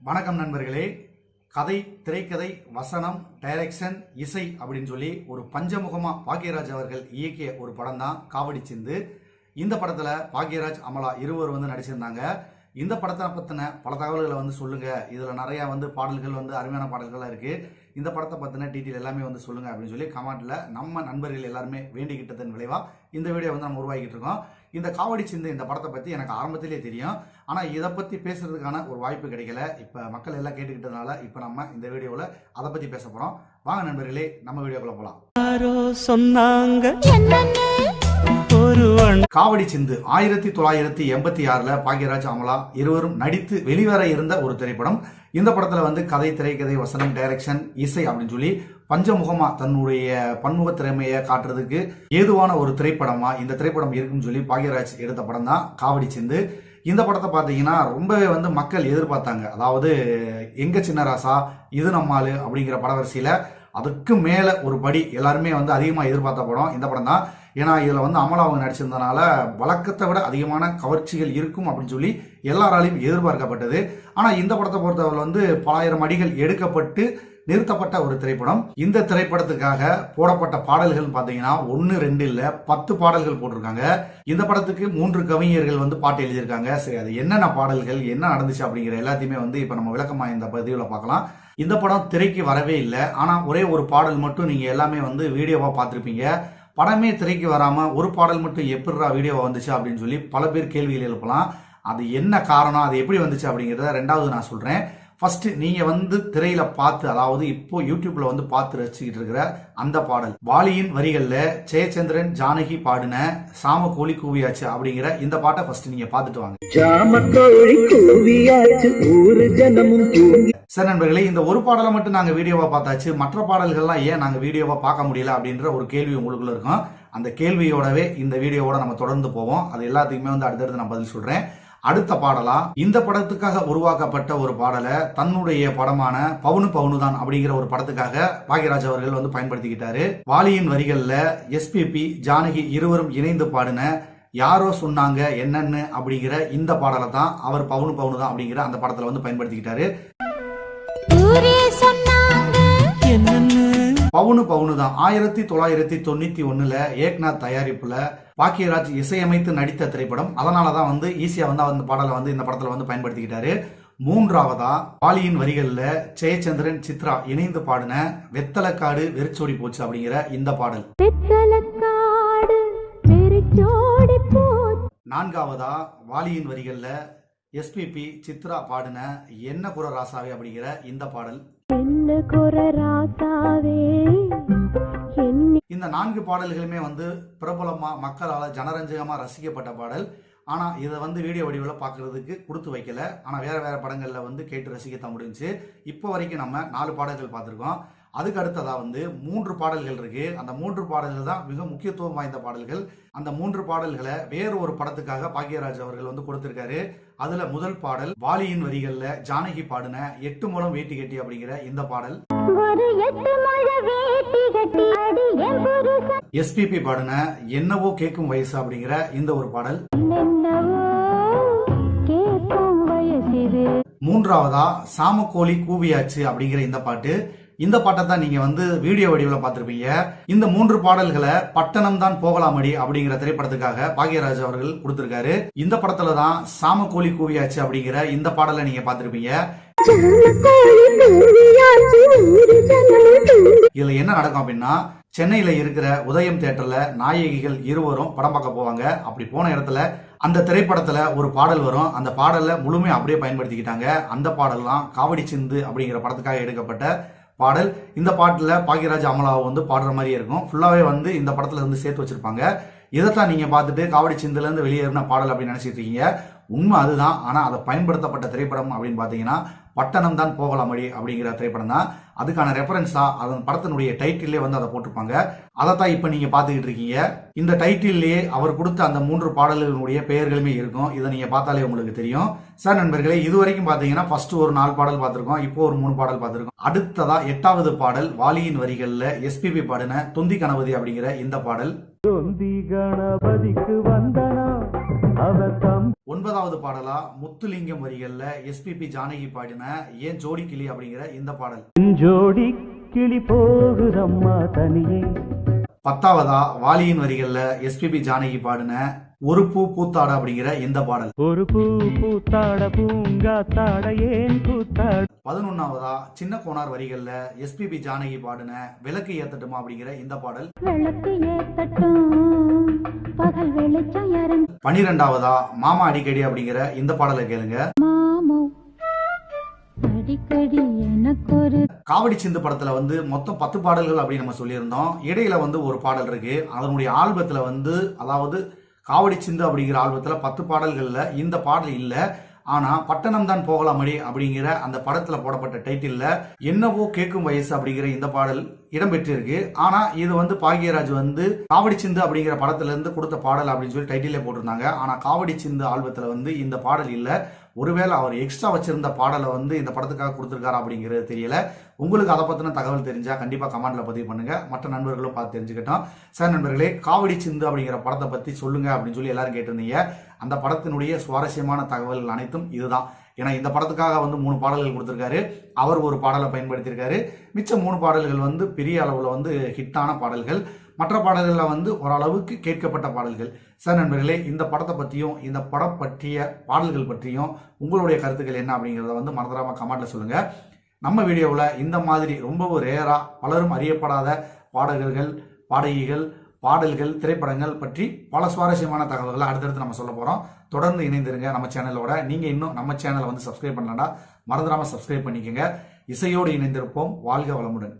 வணக்கம் நண்பர்களே. கதை திரைக்கதை வசனம் டைரக்ஷன் இசை அப்படின்னு சொல்லி ஒரு பஞ்சமுகமா பாக்யராஜ் அவர்கள் இயக்கிய ஒரு படம் தான் காவடி சிந்து. இந்த படத்துல பாக்யராஜ் அமலா இருவர் வந்து நடிச்சிருந்தாங்க. இந்த படத்தை பத்தின பல தகவல்களை வந்து சொல்லுங்க. இதுல நிறைய வந்து பாடல்கள் வந்து அருமையான பாடல்கள்லாம் இருக்கு. இந்த படத்தை பத்தின டீட்டெயில் எல்லாமே வந்து சொல்லுங்க அப்படின்னு சொல்லி கமெண்ட்ல நம்ம நண்பர்கள் எல்லாருமே வேண்டிக்கிட்டதன் விளைவா இந்த வீடியோ வந்து நம்ம உருவாக்கிட்டு இருக்கோம். இந்த காவடி சிந்து இந்த படத்தை பத்தி எனக்கு ஆரம்பத்திலே தெரியும். ஆனா இதை பத்தி பேசுறதுக்கான ஒரு வாய்ப்பு கிடைக்கல. இப்ப மக்கள் எல்லாம் கேட்டுக்கிட்டதுனால இப்ப நம்ம இந்த வீடியோவில் அதை பத்தி பேச போறோம். வாங்க நண்பர்களே நம்ம வீடியோக்குள்ள போலாம். யாரோ சொன்னாங்க. ஒருவன். காவடி சிந்து ஆயிரத்தி தொள்ளாயிரத்தி எண்பத்தி ஆறுல பாக்யராஜ் அமலா இருவரும் நடித்து வெளிவர இருந்த ஒரு திரைப்படம். இந்த படத்துல வந்து கதை திரைக்கதை வசனம் டைரக்ஷன் இசை அப்படின்னு சொல்லி பஞ்சமுகமா தன்னுடைய பன்முக திறமையை காட்டுறதுக்கு ஏதுவான ஒரு திரைப்படமா இந்த திரைப்படம் இருக்குன்னு சொல்லி பாக்யராஜ் எடுத்த படம் தான் காவடி சிந்து. இந்த படத்தை பார்த்தீங்கன்னா ரொம்பவே வந்து மக்கள் எதிர்பார்த்தாங்க. அதாவது எங்க சின்னராசா இது நம்மாளு அப்படிங்கிற படவரிசையில அதுக்கு மேல ஒரு படி எல்லாருமே வந்து அதிகமாக எதிர்பார்த்த படம் இந்த படம் தான். ஏன்னா இதில் வந்து அமலா அவங்க நடிச்சிருந்தனால வழக்கத்தை விட அதிகமான கவர்ச்சிகள் இருக்கும் அப்படின்னு சொல்லி எல்லாராலையும் எதிர்பார்க்கப்பட்டது. ஆனால் இந்த படத்தை பொறுத்தவரை வந்து பலாயிரம் அடிகள் எடுக்கப்பட்டு நிறுத்தப்பட்ட ஒரு திரைப்படம். இந்த திரைப்படத்துக்காக போடப்பட்ட பாடல்கள் பார்த்தீங்கன்னா ஒன்று ரெண்டு இல்லை பத்து பாடல்கள் போட்டிருக்காங்க. இந்த படத்துக்கு மூன்று கவிஞர்கள் வந்து பாட்டு எழுதியிருக்காங்க. சரி அது என்னென்ன பாடல்கள் என்ன நடந்துச்சு அப்படிங்கிற எல்லாத்தையுமே வந்து இப்போ நம்ம விளக்கமாக இந்த பதிவில் பார்க்கலாம். இந்த படம் திரைக்கு வரவே இல்லை. ஆனால் ஒரே ஒரு பாடல் மட்டும் நீங்கள் எல்லாமே வந்து வீடியோவாக பார்த்துருப்பீங்க. படமே திரைக்கு வராமல் ஒரு பாடல் மட்டும் எப்படிரா வீடியோ வந்துச்சு அப்படின்னு சொல்லி பல பேர் கேள்விகள் எழுப்பலாம். அது என்ன காரணம்? அது எப்படி வந்துச்சு அப்படிங்கிறத ரெண்டாவது நான் சொல்கிறேன் ஃபர்ஸ்ட் நீங்க வந்து திரையில பார்த்து அதாவது இப்போ யூடியூப்ல வந்து பார்த்து ரசிச்சுக்கிட்டு இருக்கிற அந்த பாடல். வாலியின் வரிகள்ல ஜெயச்சந்திரன் ஜானகி பாடின சாம கோழி கூவியாச்சு அப்படிங்கிற இந்த பாட்டை ஃபர்ஸ்ட் நீங்க பார்த்துட்டு வாங்க. சரி நண்பர்களே இந்த ஒரு பாடலை மட்டும் நாங்க வீடியோவா பார்த்தாச்சு. மற்ற பாடல்கள்லாம் ஏன் நாங்க வீடியோவா பார்க்க முடியல அப்படின்ற ஒரு கேள்வி உங்களுக்குள்ள இருக்கும். அந்த கேள்வியோடவே இந்த வீடியோவோட நம்ம தொடர்ந்து போவோம். அது எல்லாத்துக்குமே வந்து அடுத்தடுத்து நான் பதில் சொல்றேன். அடுத்த பாடலா? இந்த படத்துக்காக உருவாக்கப்பட்ட ஒரு பாடலை தன்னுடைய படமான பவுனு பவுனு தான் அப்படிங்கிற ஒரு படத்துக்காக பாக்யராஜ் அவர்கள் வந்து பயன்படுத்திக்கிட்டாரு. வாலியின் வரிகள்ல எஸ்பிபி ஜானகி இருவரும் இணைந்து பாடின யாரோ சொன்னாங்க என்னன்னு அப்படிங்கிற இந்த பாடலை தான் அவர் பவுனு பவுனு தான் அப்படிங்கிற அந்த படத்துல வந்து பயன்படுத்திக்கிட்டாரு. பவுனு பவுனு தான். ஆயிரத்தி தொள்ளாயிரத்தி தொண்ணூத்தி ஒண்ணுல ஏக்நாத் தயாரிப்புல பாக்கியராஜ் இசையமைத்து நடித்த திரைப்படம். அதனால தான் வந்து ஈஸியா வந்து அந்த பாடலை வந்து இந்த படத்துல வந்து பயன்படுத்திக்கிட்டாரு. மூன்றாவதா வாலியின் வரிகள்ல ஜெயச்சந்திரன் சித்ரா இணைந்து பாடின வெத்தலக்காடு வெறிச்சோடி போச்சு அப்படிங்கிற இந்த பாடல். நான்காவதா வாலியின் வரிகள்ல எஸ்பிபி சித்ரா பாடின என்ன குர ராசாவே அப்படிங்கிற இந்த பாடல். என்ன இந்த நான்கு பாடல்களுமே வந்து பிரபலமா மக்களால் ஜனரஞ்சகமா ரசிக்கப்பட்ட பாடல். ஆனா இதை வந்து வீடியோ வடிவில் பார்க்கறதுக்கு கொடுத்து வைக்கல. ஆனா வேற வேற படங்கள்ல வந்து கேட்டு ரசிக்கத்தான் முடிஞ்சுச்சு. இப்போ வரைக்கும் நம்ம நாலு பாடல்கள் பார்த்துருக்கோம். அதுக்கு அடுத்ததா வந்து மூன்று பாடல்கள் இருக்கு. அந்த மூன்று பாடல்கள் தான் மிக முக்கியத்துவம் வாய்ந்த பாடல்கள். அந்த மூன்று பாடல்களை வேற ஒரு படத்துக்காக பாக்யராஜ் அவர்கள் வந்து கொடுத்திருக்காரு. அதுல முதல் பாடல் வாலியின் வரிகள்ல ஜானகி பாடின எட்டு மூலம் வேட்டி கட்டி அப்படிங்கிற இந்த பாடல். எஸ்பிபி பாடின என்னவோ கேட்கும் வயசு அப்படிங்கிற இந்த ஒரு பாடல். மூன்றாவதா சாமக்கோழி கூவியாச்சு அப்படிங்கிற இந்த பாட்டு. இந்த பாட்டை தான் நீங்க வந்து வீடியோ வடிவில் பார்த்திருப்பீங்க. இந்த மூன்று பாடல்களை பட்டணம் தான் போகலாமடி அப்படிங்கிற திரைப்படத்துக்காக பாக்யராஜ் அவர்கள் கொடுத்திருக்காரு. இந்த படத்துல தான் சாம கோழி கூவியாச்சு அப்படிங்கிற இந்த பாடலை நீங்க பார்த்திருப்பீங்க. இதுல என்ன நடக்கும் அப்படின்னா சென்னையில இருக்கிற உதயம் தேட்டர்ல நாயகிகள் இருவரும் படம் பார்க்க போவாங்க. அப்படி போன இடத்துல அந்த திரைப்படத்துல ஒரு பாடல் வரும். அந்த பாடலை முழுமையா அப்படியே பயன்படுத்திக்கிட்டாங்க. அந்த பாடல் தான் காவடி சிந்து அப்படிங்கிற படத்துக்காக எடுக்கப்பட்ட பாடல். இந்த பாட்டுல பாக்கியராஜ் அமலாவை வந்து பாடுற மாதிரியே இருக்கும். ஃபுல்லாவே வந்து இந்த படத்துல இருந்து சேர்த்து வச்சிருப்பாங்க. இதைத்தான் நீங்க பார்த்துட்டு காவடி சிந்திலேருந்து வெளியேறின பாடல் அப்படின்னு நினச்சிட்டு இருக்கீங்க. உண்மை அதுதான். ஆனா அதை பயன்படுத்தப்பட்ட திரைப்படம் அப்படின்னு பார்த்தீங்கன்னா பட்டணம் தான் போகலாம் போகலாமடி அப்படிங்கிற திரைப்படம் தான். அதுக்கான ரெஃபரன்ஸ் தான். அதன் படத்தினுடைய டைட்டிலே வந்து அதை போட்டிருப்பாங்க. அதைத்தான் இப்போ நீங்கள் பார்த்துக்கிட்டு இருக்கீங்க. இந்த டைட்டில்லையே அவர் கொடுத்த அந்த மூன்று பாடல்களுடைய பெயர்களுமே இருக்கும். இதை நீங்கள் பார்த்தாலே உங்களுக்கு தெரியும். சார் நண்பர்களே இது வரைக்கும் பார்த்தீங்கன்னா ஃபர்ஸ்ட் ஒரு நாலு பாடல் பார்த்துருக்கோம். இப்போ ஒரு மூணு பாடல் பார்த்துருக்கோம். அடுத்ததா எட்டாவது பாடல் வாலியின் வரிகளில் எஸ்பிபி பாடின தொந்தி கணபதி அப்படிங்கிற இந்த பாடல். தொந்தி கணபதிக்கு வந்தனா அவ தம் ஒன்பதாவது பாடலா முத்துலிங்கம் வரிகள்ல எஸ்பிபி ஜானகி பாடின ஏன் ஜோடி கிளி அப்படிங்கிற இந்த பாடல். ஜோடி கிளி போகுதம்மா தனியே. பத்தாவதா வாலியின் வரிகள்ல எஸ்பிபி ஜானகி பாடின ஒரு பூ பூத்தாட அப்படிங்கிற இந்த பாடல். ஒரு பூ பூத்தாட பூங்காத்தாட ஏன் பூத்தாட? பதினொன்னாவதா சின்ன கோனார் வரிகள்ல எஸ்பிபி ஜானகி பாடின விளக்கு ஏத்தட்டுமா அப்படிங்கிற இந்த பாடல். விளக்கு ஏத்தட்டும் பகல் வெளிச்சம் இறங்கும். பனிரெண்டாவதா மாமா அடிக்கடி அப்படிங்கிற இந்த பாடலை கேளுங்க. மாமோ அடிக்கடி எனக்கு ஒரு காவடி சிந்து படத்துல வந்து மொத்தம் பத்து பாடல்கள் அப்படின்னு நம்ம சொல்லியிருந்தோம். இடையில வந்து ஒரு பாடல் இருக்கு. அதனுடைய ஆல்பத்துல வந்து அதாவது காவடி சிந்து அப்படிங்கிற ஆல்பத்தில் பத்து பாடல்களில் இந்த பாடல் இல்லை. ஆனா பட்டணம் தான் போகலாமடி அப்படிங்கிற அந்த படத்துல போடப்பட்ட டைட்டில்ல என்னவோ கேட்கும் வயசு அப்படிங்கிற இந்த பாடல் இடம்பெற்றிருக்கு. ஆனா இது வந்து பாகியராஜ் வந்து காவடி சிந்து அப்படிங்கிற படத்துல இருந்து கொடுத்த பாடல் அப்படின்னு சொல்லி டைட்டிலே போட்டிருந்தாங்க. ஆனா காவடி சிந்து ஆல்பத்துல வந்து இந்த பாடல் இல்ல. ஒருவேளை அவர் எக்ஸ்ட்ரா வச்சிருந்த பாடலை வந்து இந்த படத்துக்காக கொடுத்துருக்காரு அப்படிங்கிறது தெரியல. உங்களுக்கு அதை பத்தின தகவல் தெரிஞ்சா கண்டிப்பா கமெண்ட்ல பதிவு பண்ணுங்க. மற்ற நண்பர்களும் பார்த்து தெரிஞ்சுக்கிட்டோம். சார் நண்பர்களே காவடி சிந்து அப்படிங்கிற படத்தை பத்தி சொல்லுங்க அப்படின்னு சொல்லி எல்லாரும் கேட்டிருந்தீங்க. அந்த படத்தினுடைய சுவாரஸ்யமான தகவல்கள் அனைத்தும் இதுதான். ஏன்னா இந்த படத்துக்காக வந்து மூணு பாடல்கள் கொடுத்துருக்காரு. அவர் ஒரு பாடலை பயன்படுத்தியிருக்காரு. மிச்ச மூணு பாடல்கள் வந்து பெரிய அளவில் வந்து ஹிட்டான பாடல்கள். மற்ற பாடல்களில் வந்து ஓரளவுக்கு கேட்கப்பட்ட பாடல்கள். சார் நண்பர்களே இந்த படத்தை பற்றியும் இந்த படம் பற்றிய பாடல்கள் பற்றியும் உங்களுடைய கருத்துக்கள் என்ன அப்படிங்கிறத வந்து மறந்துடாமல் கமெண்ட்டில் சொல்லுங்கள் நம்ம வீடியோவில் இந்த மாதிரி ரொம்பவும் ரேராக பலரும் அறியப்படாத பாடகர்கள் பாடகிகள் பாடல்கள் திரைப்படங்கள் பற்றி பல சுவாரஸ்யமான தகவல்களை அடுத்தடுத்து நம்ம சொல்ல போகிறோம் தொடர்ந்து இணைந்திருங்க. நம்ம சேனலோட நீங்கள் இன்னும் நம்ம சேனலை வந்து சப்ஸ்கிரைப் பண்ணலன்னா மறந்துடாமல் சப்ஸ்கிரைப் பண்ணிக்கோங்க. இசையோடு இணைந்திருப்போம். வாழ்க வளமுடன்.